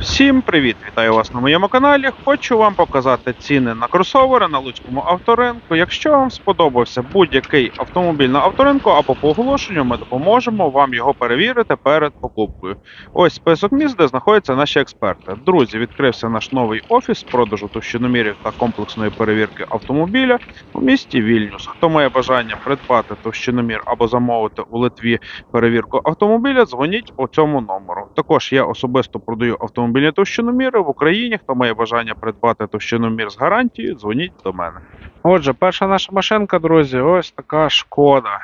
Всім привіт! Вітаю вас на моєму каналі. Хочу вам показати ціни на кросовери на Луцькому авторинку. Якщо вам сподобався будь-який автомобіль на авторинку або по оголошенню, ми допоможемо вам його перевірити перед покупкою. Ось список міст, де знаходяться наші експерти. Друзі, відкрився наш новий офіс з продажу товщиномірів та комплексної перевірки автомобіля у місті Вільнюс. Хто має бажання придбати товщиномір або замовити у Литві перевірку автомобіля, дзвоніть у цьому номеру. Також я особисто продаю автомобільні товщиноміри в Україні. Хто має бажання придбати товщиномір з гарантією, дзвоніть до мене. Отже, перша наша машинка, друзі, ось така шкода.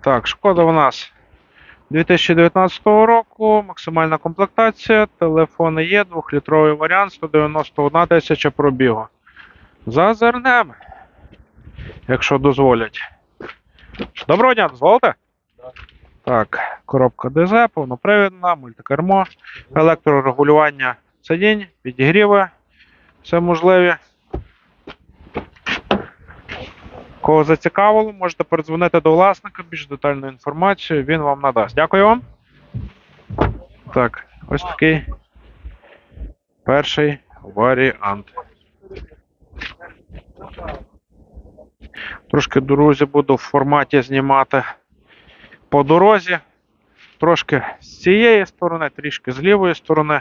Так, шкода у нас 2019 року, максимальна комплектація, телефони є, 2-літровий варіант, 191 тисяча пробігу. Зазирнем, якщо дозволять. Доброго дня, дозволите? Так, коробка ДЗ, повнопривідна, мультикермо, електрорегулювання сидінь, підігріви, все можливі. Кого зацікавило, можете передзвонити до власника, більш детальну інформацію він вам надасть. Дякую вам. Так, ось такий перший варіант. Трошки, друзі, буду в форматі знімати по дорозі. Трошки з цієї сторони, трішки з лівої сторони.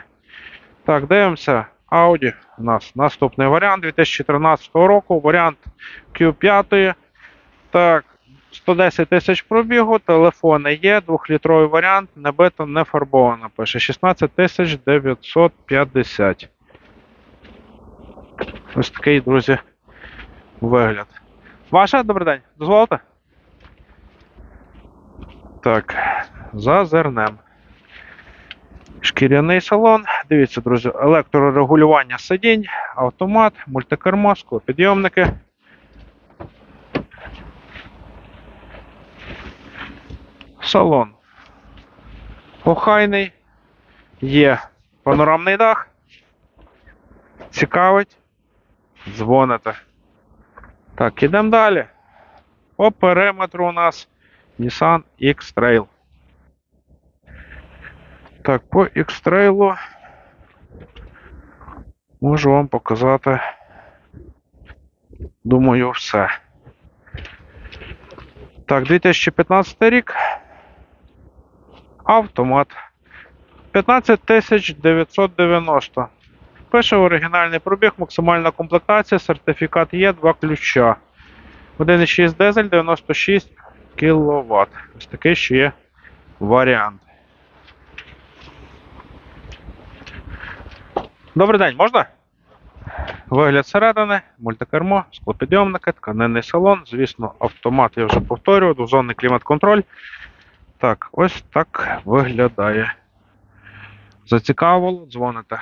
Так, дивимося. Audi у нас наступний варіант 2013 року. Варіант Q5. Так, 110 тисяч пробігу, телефони є, 2-літровий варіант, не бито, не фарбовано. Пише 16 тисяч 950. Ось такий, друзі, вигляд. Ваша, добрий день, дозволите? Так, зазирнем. Шкіряний салон. Дивіться, друзі, електрорегулювання сидінь, автомат, мультикермо, склопідйомники. Салон. Охайний. Є панорамний дах. Цікавить. Дзвоните. Так, ідемо далі. По периметру у нас Nissan X-Trail. Так, по X-Trail можу вам показати, думаю, все. Так, 2015 рік. Автомат. 15 990. Пише оригінальний пробіг, максимальна комплектація, сертифікат є, два ключа. 1,6 дизель, 96 кВт. Ось такий ще є варіант. Добрий день, можна? Вигляд середини, мультикермо, склопідйомники, тканинний салон, звісно, автомат, я вже повторював, двозонний клімат-контроль. Так, ось так виглядає. Зацікавило, дзвоните.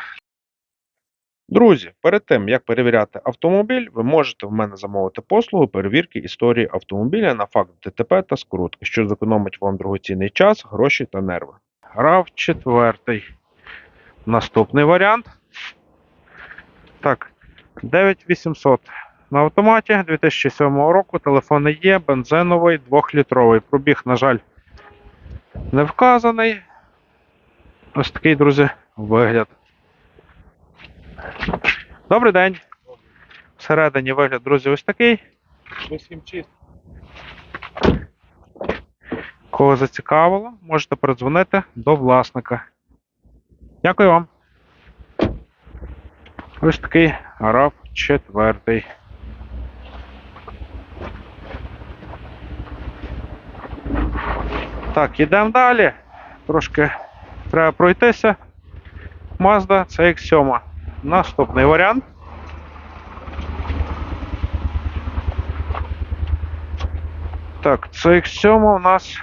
Друзі, перед тим як перевіряти автомобіль, ви можете в мене замовити послугу перевірки історії автомобіля на факт ДТП та скрутки, що зекономить вам дорогоцінний час, гроші та нерви. rav 4 Наступний варіант. Так, 9800 на автоматі 2007 року. Телефони є, бензиновий, 2-літровий. Пробіг, на жаль, не вказаний. Ось такий, друзі, вигляд. Добрий день. Всередині вигляд, друзі, ось такий. Усім чисто. Кого зацікавило, можете передзвонити до власника. Дякую вам. Ось такий RAV 4. Так, ідемо далі. Трошки треба пройтися. Mazda CX7. Наступний варіант. Так, CX7 у нас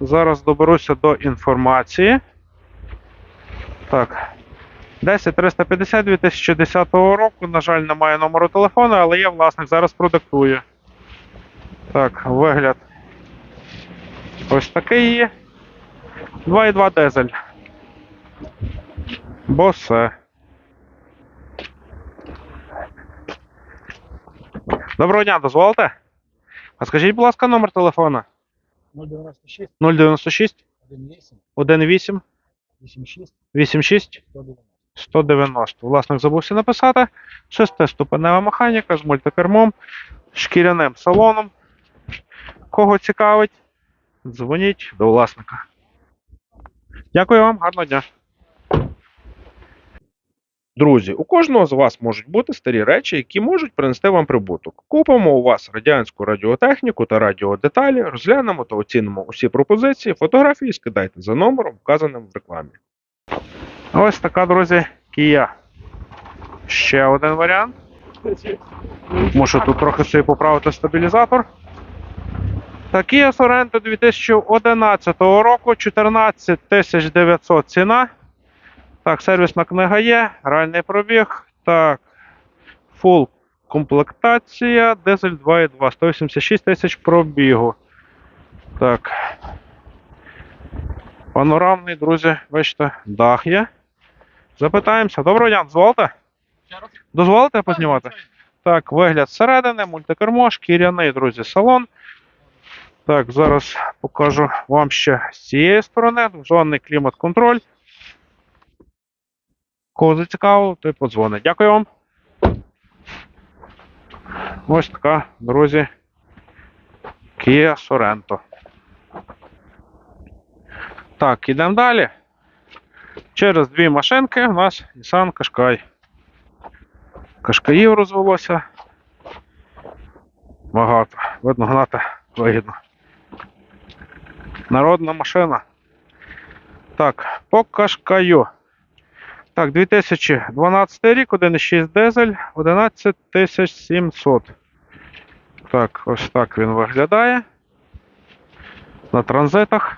зараз доберуся до інформації. Так. 10350 2010 року. На жаль, немає номеру телефону, але є власник. Зараз продиктую. Так, вигляд. Ось такий є. 2,2 дизель. Босе. Доброго дня, дозволите? А скажіть, будь ласка, номер телефона? 096 096 18 18 86, 86 190. 190. Власник забувся написати. Шестиступенева механіка з мультикермом, шкіряним салоном. Кого цікавить, дзвоніть до власника. Дякую вам, гарного дня. Друзі, у кожного з вас можуть бути старі речі, які можуть принести вам прибуток. Купимо у вас радянську радіотехніку та радіодеталі, розглянемо та оцінимо усі пропозиції, фотографії скидайте за номером, вказаним в рекламі. Ось така, друзі, Kia. Ще один варіант. Мушу тут трохи собі поправити стабілізатор. Та Kia Sorento 2011 року 14 900 ціна. Так, сервісна книга є, реальний пробіг. Так. Фул комплектація, дизель 2.2, 186 тисяч пробігу. Так. Панорамний, друзі, бачите, дах є. Запитаємося. Доброго дня, дозволите? Дозволите познімати? Так, вигляд зсередини, мультикермо, шкіряний, друзі, салон. Так, зараз покажу вам ще з цієї сторони. Двозонний клімат-контроль. Кого зацікавило, той подзвонить. Дякую вам. Ось така, друзі. Kia Sorento. Так, ідемо далі. Через дві машинки у нас Nissan Qashqai. Кашкаїв розвелося. Багато. Видно, гнати вигідно. Народна машина. Так, по Кашкаю. Так, 2012 рік, 1,6 дизель, 11700. Так, ось так він виглядає. На транзитах.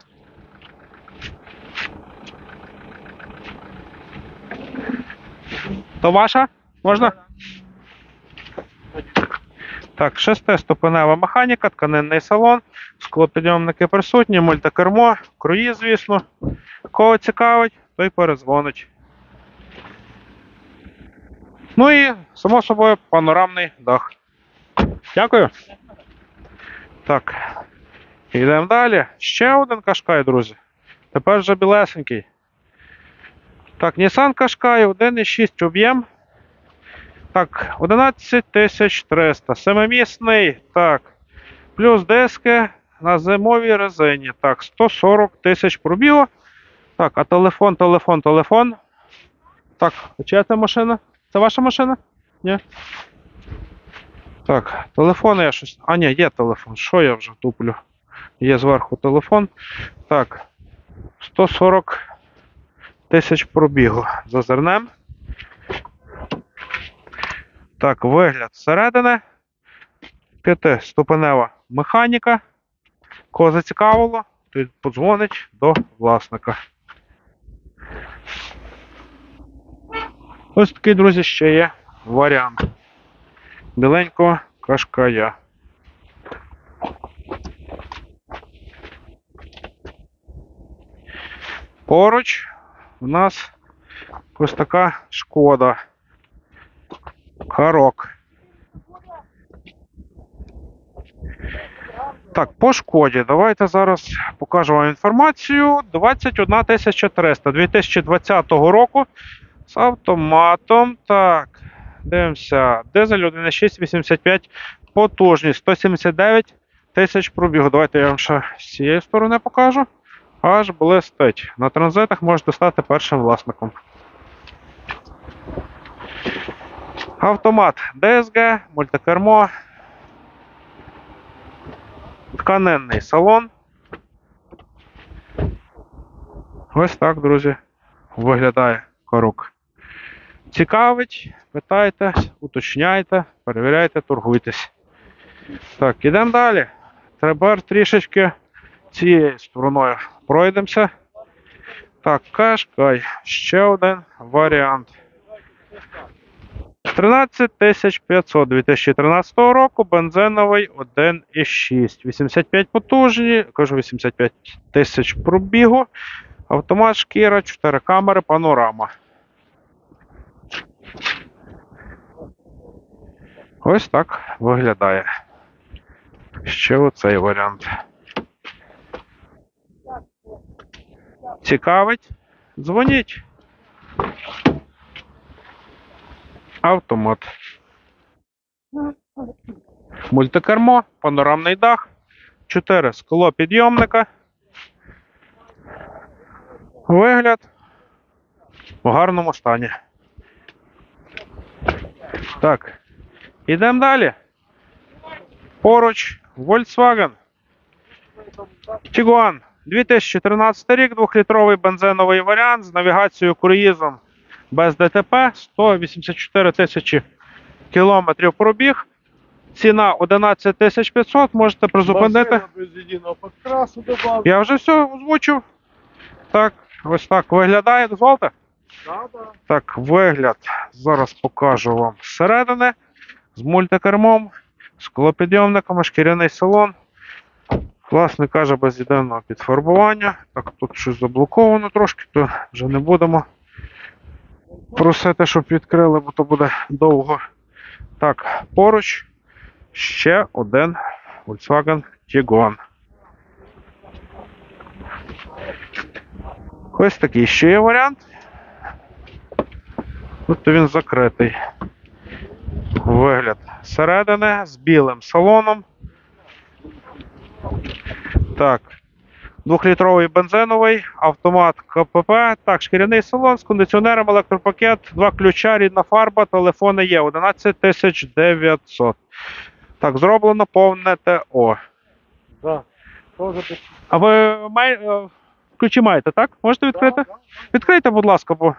То ваша? Можна? Так, шестиступенева механіка, тканинний салон, склопідйомники присутні, мультикермо, круїз, звісно. Кого цікавить, той перезвонить. Ну і, само собою, панорамний дах. Дякую. Так. Йдемо далі. Ще один кашкай, друзі. Тепер вже білесенький. Так, Nissan Qashqai 1,6 об'єм. Так, 11300. Семимісний. Так. Плюс диски на зимовій резині. Так, 140 тисяч пробігу. Так, а телефон, телефон, телефон. Так, чия машина? Це ваша машина? Ні? Так, телефон я щось. А, ні, є телефон. Що я вже туплю? Є зверху телефон. Так. 140 тисяч пробігу. Зазирнем. Так, вигляд зсередини. П'ятиступенева механіка. Кого зацікавило, той подзвонить до власника. Ось такий, друзі, ще є варіант. Біленького кашкая. Поруч у нас ось така шкода. Харок. Так, по шкоді. Давайте зараз покажу вам інформацію. 21 300 2020 року з автоматом. Так, дивимося. Дизель 1,6 85 потужність 179 тисяч пробігу. Давайте я вам ще з цієї сторони покажу. Аж блистить. На транзитах можете стати першим власником. Автомат DSG, мультикермо, тканинний салон. Ось так, друзі, виглядає корук. Цікавить, питайте, уточняйте, перевіряйте, торгуйтесь. Так, ідемо далі. Треба трішечки цією стороною пройдемося. Так, кашкай. Ще один варіант. 13500 2013 року, бензиновий 1,6. 85 потужні, кажу 85 тисяч пробігу. Автомат шкіра, 4 камери, панорама. Ось так виглядає. Ще оцей варіант. Цікавить? Дзвоніть. Автомат. Мультикермо, панорамний дах, 4 склопідйомника. Вигляд в гарному стані. Так, ідемо далі. Поруч Volkswagen. Tiguan. 2013 рік, 2-літровий бензиновий варіант з навігацією круїзом без ДТП, 184 тисячі кілометрів пробіг. Ціна 11 тисяч 500, можете призупинити. Я вже все озвучив. Так, ось так виглядає. Дозвольте. Так, вигляд. Зараз покажу вам зсередини. З мультикермом, з колопідйомниками, шкіряний салон. Власник каже, без єдиного підфарбування. Так, тут щось заблоковано трошки, то вже не будемо просити, щоб відкрили, бо то буде довго. Так, поруч ще один Volkswagen Tiguan. Ось такий ще є варіант. Тут він закритий. Вигляд зсередини з білим салоном. Так. Двохлітровий бензиновий, автомат КПП. Так, шкіряний салон з кондиціонером, електропакет, два ключа, рідна фарба, телефони є 11 900. Так, зроблено повне ТО. Да. А ви май... е, ключі маєте, так? Можете відкрити? Да, да. Відкрийте, будь ласка, бо.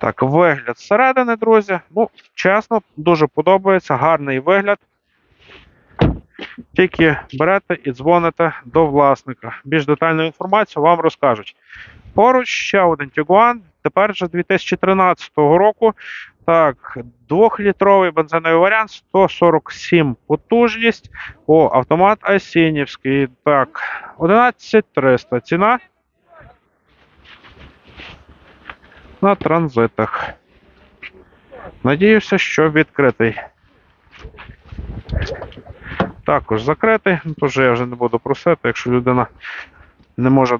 Так, вигляд зсередини, друзі. Ну, чесно, дуже подобається, гарний вигляд. Тільки берете і дзвоните до власника. Більш детальну інформацію вам розкажуть. Поруч ще один Tiguan, тепер вже 2013 року. Так, двохлітровий бензиновий варіант, 147 потужність. О, автомат Асінівський. Так, 11300. Ціна. На транзитах. Надіюся, що відкритий. Також закритий. Ну, Тож я вже не буду просити, якщо людина не може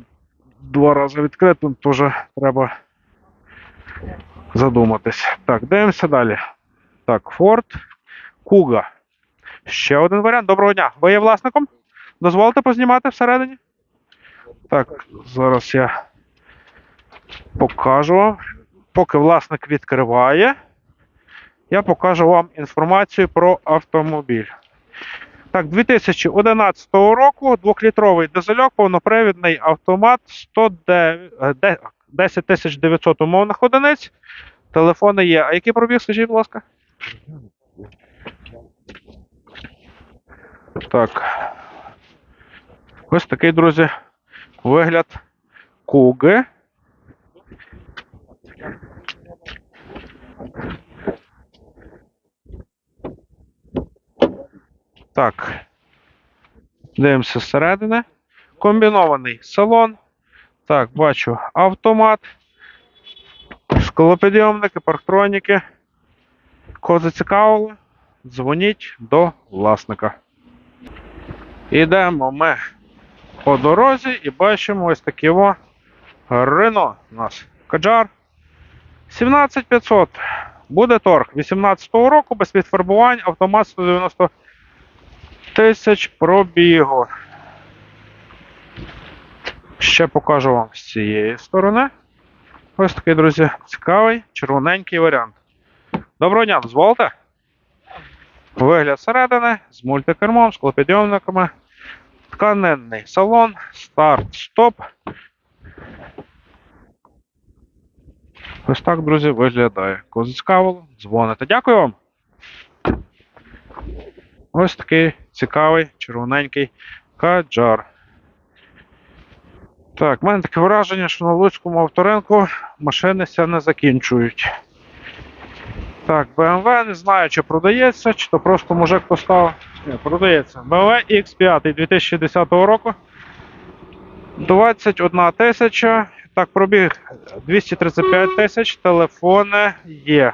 два рази відкрити, то вже треба задуматись. Так, дивимося далі. Так, Ford Kuga. Ще один варіант. Доброго дня. Ви є власником? Дозволите познімати всередині? Так, зараз я покажу вам. Поки власник відкриває, я покажу вам інформацію про автомобіль. Так, 2011 року, двохлітровий дизельок, повнопривідний автомат 109, е, 10 900 умовних одиниць. Телефони є. А який пробіг, скажіть, будь ласка? Так. Ось такий, друзі, вигляд Куги. Так. Дивимося зсередини. Комбінований салон. Так, бачу автомат. Склопідйомники, парктроніки. Кого зацікавило, дзвоніть до власника. Ідемо ми по дорозі і бачимо ось таке Рено у нас. Каджар. 17500. Буде торг 18-го року без підфарбувань, автомат 190 тисяч пробігу. Ще покажу вам з цієї сторони. Ось такий, друзі, цікавий, червоненький варіант. Доброго дня, дозволите? Вигляд середини з мультикермом, з клопідйомниками. Тканинний салон, старт, стоп. Ось так, друзі, виглядає. Кого зацікавило, дзвоните. Дякую вам. Ось такий цікавий червоненький каджар. Так, в мене таке враження, що на Луцькому авторинку машини ся не закінчують. Так, BMW не знаю, чи продається, чи то просто мужик поставив. Ні, продається. BMW X5 2010 року. 21 тисяча. Так, пробіг 235 тисяч, телефони є.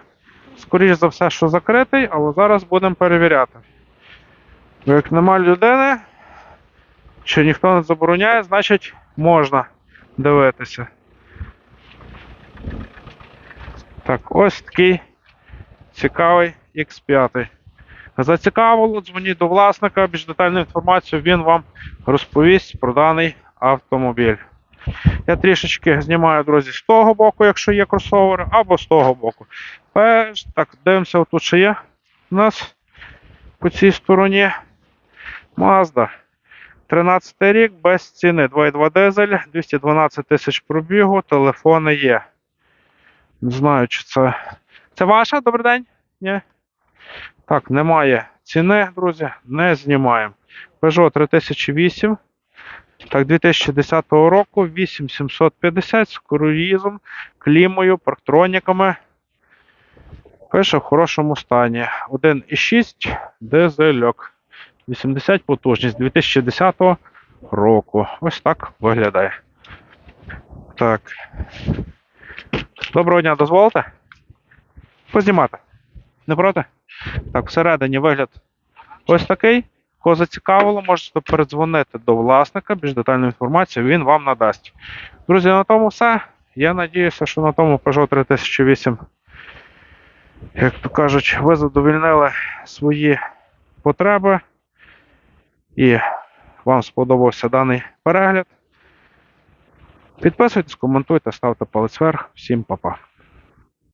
Скоріше за все, що закритий, але зараз будемо перевіряти. Як нема людини, чи ніхто не забороняє, значить можна дивитися. Так, ось такий цікавий X5. Зацікавило, дзвоніть до власника, більш детальну інформацію він вам розповість про даний автомобіль. Я трішечки знімаю, друзі, з того боку, якщо є кросовери, або з того боку. Так, дивимося, отут ще є у нас по цій стороні Mazda. 13 рік без ціни. 2.2 дизель, 212 тисяч пробігу, телефони є. Не знаю, чи це. Це ваша? Добрий день? Ні? Так, немає ціни, друзі, не знімаємо. Peugeot 3008. Так, 2010 року 8750 з круїзом, клімою, парктроніками. Пише в хорошому стані. 1,6 дизельок. 80 потужність 2010 року. Ось так виглядає. Так. Доброго дня, дозволите? Познімати. Не проти? Так, всередині вигляд ось такий. Кого зацікавило, можете передзвонити до власника, більш детальну інформацію він вам надасть. Друзі, на тому все. Я надіюся, що на тому Peugeot 3008, як то кажуть, ви задовільнили свої потреби і вам сподобався даний перегляд. Підписуйтесь, коментуйте, ставте палець вверх. Всім па-па.